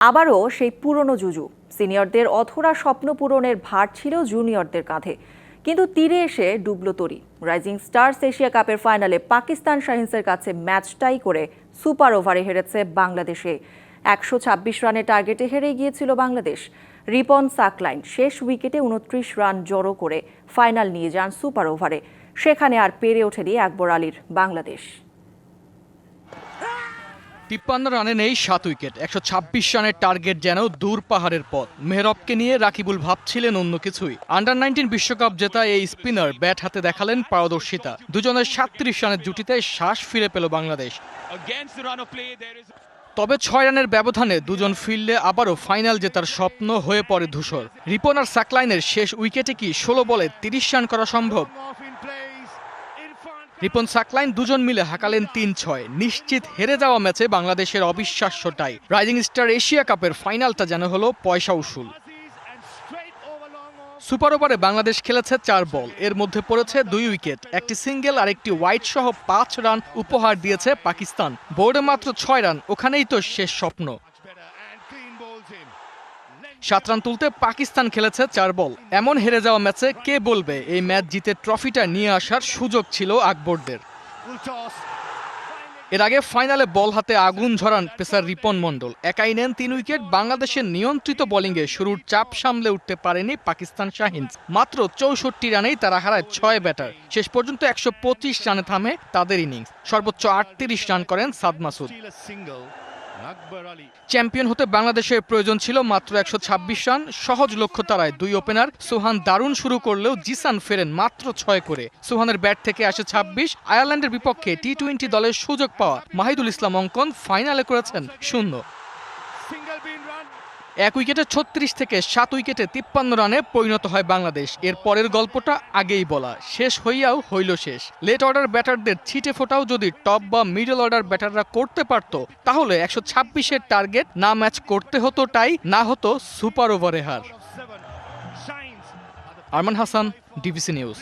আবারও সেই পুরনো জুজু। সিনিয়রদের অথরা স্বপ্ন পূরণের ভার ছিল জুনিয়রদের কাঁধে। কিন্তু তীরে এসে ডুবল তরি। রাইজিং স্টার্স এশিয়া কাপের ফাইনালে পাকিস্তান শাহিন্সের কাছে ম্যাচটাই করে সুপার ওভারে হেরেছে বাংলাদেশে। একশো ছাব্বিশ রানের টার্গেটে হেরে গিয়েছিল বাংলাদেশ। রিপন সাকলাইন শেষ উইকেটে উনত্রিশ রান জড়ো করে ফাইনাল নিয়ে যান সুপার ওভারে। সেখানে আর পেরে ওঠেনি আকবর আলীর বাংলাদেশ। তিপ্পান্ন রানে নেই সাত উইকেট একশো ছাব্বিশ রানের টার্গেট যেন দূর পাহাড়ের পথ। মেহরবকে নিয়ে রাকিবুল ভাবছিলেন অন্য কিছুই। আন্ডার নাইনটিন বিশ্বকাপ জেতা এই স্পিনার ব্যাট হাতে দেখালেন পারদর্শিতা। দুজনের সাতত্রিশ রানের জুটিতে শ্বাস ফিরে পেল বাংলাদেশ। তবে ছয় রানের ব্যবধানে দুজন ফিরলে আবারও ফাইনাল জেতার স্বপ্ন হয়ে পড়ে ধূসর। রিপন আর সাকলাইনের শেষ উইকেটে কি ষোলো বলে তিরিশ রান করা সম্ভব? রিপন সাকলাইন দুজন মিলে হাঁকালেন তিন ছয় নিশ্চিত হেরে যাওয়া ম্যাচে বাংলাদেশের অবিশ্বাস্যটাই। রাইজিং স্টার এশিয়া কাপের ফাইনালটা যেন হলো পয়সা উসুল। সুপার ওভারে বাংলাদেশ খেলেছে চার বল। এর মধ্যে পড়েছে দুই উইকেট। একটি সিঙ্গেল আর একটি হোয়াইট সহ পাঁচ রান উপহার দিয়েছে পাকিস্তান। বোর্ডে মাত্র ছয় রান। ওখানেই তো শেষ স্বপ্ন। সাত রান তুলতে পাকিস্তান খেলেছে চার বল। এমন হেরে যাওয়া ম্যাচে কে বলবে? এই ম্যাচ জিতে ট্রফিটা নিয়ে আসার সুযোগ ছিল আকবরদের। এর আগে ফাইনালে বল হাতে আগুন ঝরান পেসার রিপন মণ্ডল। একাই নেন তিন উইকেট, বাংলাদেশের নিয়ন্ত্রিত বোলিংয়ে শুরুর চাপ সামলে উঠতে পারেনি পাকিস্তান শাহিনস মাত্র চৌষট্টি রানেই তারা হারায় ছয় ব্যাটার। শেষ পর্যন্ত একশো পঁচিশ রানে থামে তাদের ইনিংস। সর্বোচ্চ আটত্রিশ রান করেন সাদ মাসুদ। চ্যাম্পিয়ন হতে বাংলাদেশের প্রয়োজন ছিল মাত্র একশো ছাব্বিশ রান। সহজ লক্ষ্য তারায় দুই ওপেনার। সোহান দারুণ শুরু করলেও জিসান ফেরেন মাত্র ছয় করে। সোহানের ব্যাট থেকে আসে ছাব্বিশ। আয়ারল্যান্ডের বিপক্ষে টি টোয়েন্টি দলের সুযোগ পাওয়া মাহিদুল ইসলাম অঙ্কন ফাইনালে করেছেন শূন্য। এক উইকেটে ছত্রিশ থেকে সাত উইকেটে তিপ্পান্ন রানে পরিণত হয় বাংলাদেশ। এর পরের গল্পটা আগেই বলা। শেষ হইয়াও হইল শেষ। লেট অর্ডার ব্যাটারদের ছিটে ফোটাও যদি টপ বা মিডল অর্ডার ব্যাটাররা করতে পারত তাহলে একশো ছাব্বিশের টার্গেট না ম্যাচ করতে হতো টাই না হতো সুপার ওভারে হার। Arman Hasan DBC news.